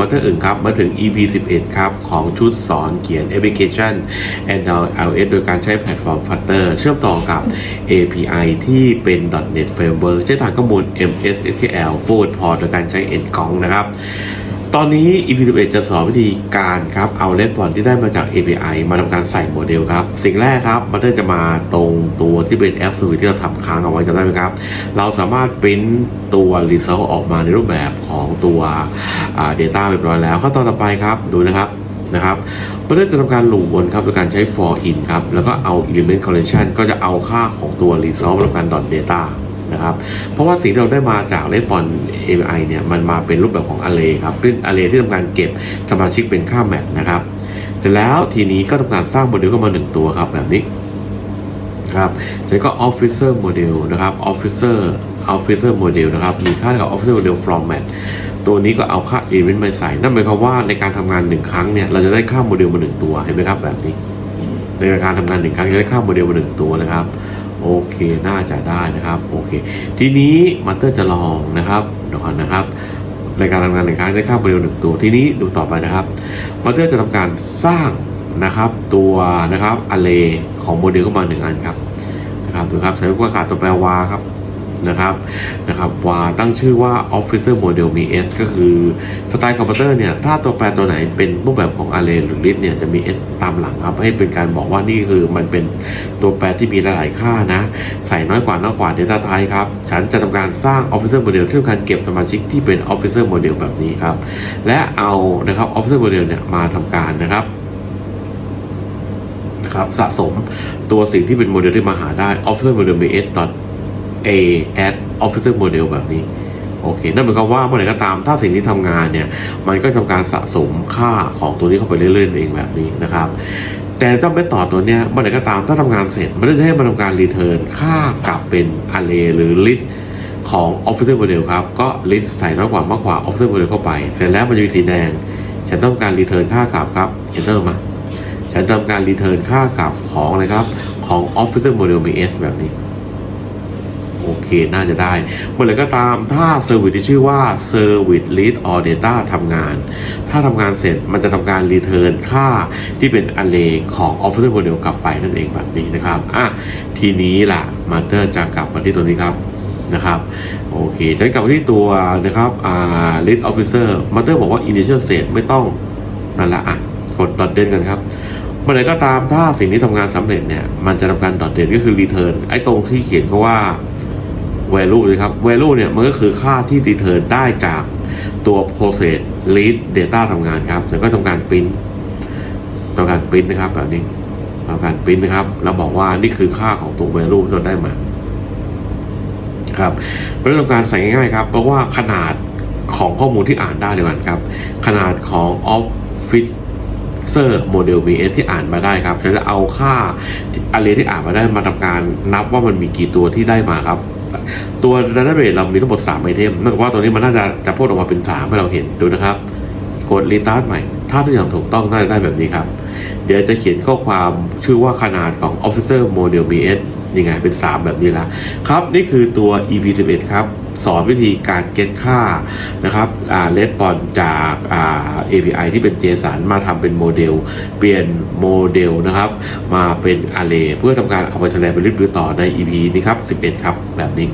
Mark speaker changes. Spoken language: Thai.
Speaker 1: มาถึงครับมาถึง EP 11 ครับ ของชุดสอนเขียนแอปพลิเคชัน NLS โดยการใช้แพลตฟอร์ม Flutter เชื่อมต่อกับ API ที่เป็น .NET Framework ใช้ฐานข้อมูล MS SQL Forward Port โดยการใช้ Endgong นะครับ ตอนนี้ EP 11 จะสอนวิธีการครับเอาเลนบอลที่ได้มาจาก API มาทำการใส่โมเดลครับ สิ่งแรกครับมันจะมาตรงตัวที่เป็น App Fluid ที่เราทำค้างเอาไว้จำได้ไหมครับ เราสามารถปริ้นตัว Result ออกมาในรูปแบบของตัว Data เรียบร้อยแล้วขั้นตอนต่อไปครับดูนะครับนะครับมันจะทำการหลูบนครับโดยการใช้ for in ครับ แล้วก็เอา element collection ก็จะเอาค่าของตัว result มาทำการ dot data นะครับ เพราะว่าสิ่งที่เราได้มาจากเลนบอล AI เนี่ยมันมาเป็นรูปแบบของ array ครับซึ่ง array ที่ทำการเก็บสมาชิกเป็นค่า map นะครับเสร็จแล้วทีนี้ก็ทำการสร้างโมเดลขึ้นมาหนึ่งตัวครับแบบนี้ครับแล้วก็ officer model นะครับ officer officer model นะครับ มีค่าเท่ากับ officer model format ตัวนี้ก็เอาค่า element มาใส่ นั่นหมายความว่าในการทำงานหนึ่งครั้งเนี่ย เราจะได้ค่าโมเดลมาหนึ่งตัว เห็นไหมครับแบบนี้ ในการทำงานหนึ่งครั้งจะได้ค่าโมเดลมาหนึ่งตัวนะครับ โอเคน่าจะได้นะครับโอเค ทีนี้มาเตอร์จะลองนะครับเดี๋ยวก่อนนะครับในการทำงานหนึ่งครั้งได้ค่าโมเดลหนึ่งตัวทีนี้ดูต่อไปนะครับมาเตอร์จะทำการสร้างนะครับตัวนะครับอเลของโมเดลเข้ามาหนึ่งอันครับนะครับดูครับใช้กระกาศตัวแปรวาครับ นะครับนะครับว่าตั้งชื่อว่า Officer Model มี S ก็คือสไตล์คอมพิวเตอร์เนี่ย ถ้าตัวแปรตัวไหนเป็นรูปแบบของ array หรือ list เนี่ย จะมี S ตามหลังครับ ให้เป็นการบอกว่านี่คือมันเป็นตัวแปรที่มีหลายๆค่านะ ใส่น้อยกว่าน้อยกว่า Data Type ครับ ฉันจะทำการสร้าง Officer Model ที่ทำการเก็บสมาชิกที่เป็น Officer Model แบบนี้ครับ และเอานะครับ Officer Model เนี่ยมาทำการนะครับนะครับสะสมตัวสิ่งที่เป็นโมเดลที่มาหาได้ officer model bs a add officer model แบบนี้โอเค นั่นหมายความว่าเมื่อไหร่ก็ตามถ้าสิ่งที่ทำงานเนี่ย มันก็ทำการสะสมค่าของตัวนี้เข้าไปเรื่อยๆเองแบบนี้นะครับ แต่ต้องไปต่อตัวเนี้ยเมื่อไหร่ก็ตามถ้าทำงานเสร็จ มันจะให้มันทำการ return ค่ากลับเป็น array หรือ list ของ officer model ครับ ก็ list ใส่น้อยกว่ามากกว่า officer model เข้าไป เสร็จแล้วมันจะมีสีแดง ฉันต้องการ return ค่ากลับครับ enter มา ฉันทำการรีเทิร์นค่ากลับของอะไรครับ ของ Officer Model BS แบบนี้ โอเคน่าจะได้เมื่อไรก็ตามถ้า Service ที่ชื่อว่า Service Read or Data ทำงาน ถ้าทำงานเสร็จมันจะทำการรีเทิร์นค่าที่เป็น array ของ Officer Model กลับไปนั่นเองแบบนี้นะครับอะทีนี้ล่ะ Master จะกลับมาที่ตัวนี้ครับนะครับโอเคฉันกลับมาที่ตัวนะครับอ่า Lead Officer Master บอกว่า Initial State ไม่ต้องนั่นแหละอะกด dot เด่นกันครับเมื่อไรก็ตามถ้าสิ่งที่ทำงานสำเร็จเนี่ยมันจะทำการ dot เด่นก็คือ return ไอ้ตรงที่เขียนก็ว่า value เลยครับ value เนี่ยมันก็คือค่าที่ return ได้จากตัว process read data ทำงานครับแล้วก็ทำการ print ทำการ print นะครับแบบนี้ทำการ print นะครับ แล้วบอกว่านี่คือค่าของตัว value ที่เราได้มาครับเป็นเรื่องการใส่ง่ายๆครับ เพราะว่าขนาดของข้อมูลที่อ่านได้เลยกันครับ ขนาดของ Office เซอร์โมเดล VS ที่อ่านมาได้ครับฉันจะเอาค่าอะไรที่อ่านมาได้มาทำการนับว่ามันมีกี่ตัวที่ได้มาครับ ตัวดัตเตอร์เรามีทั้งหมด3ไอเทมนั่นก็ว่าตัวนี้มันน่าจะจะพูดออกมาเป็น3ให้เราเห็นดูนะครับกดรีตาร์ทใหม่ ถ้าทุกอย่างถูกต้องน่าจะได้แบบนี้ครับ เดี๋ยวจะเขียนข้อความชื่อว่าขนาดของ Officer Model BS ยังไงเป็น 3 แบบนี้ละครับ นี่คือตัว EP11 ครับ สอนวิธีการเก็ตค่านะครับอ่าเลสปอนจากอ่า API ที่เป็น JSON มาทำเป็นโมเดล เปลี่ยนโมเดลนะครับ มาเป็น Array เพื่อทำการเอาไปแสดงเป็นลิสต์หรือต่อใน EP นี้ครับ 11 ครับ แบบนี้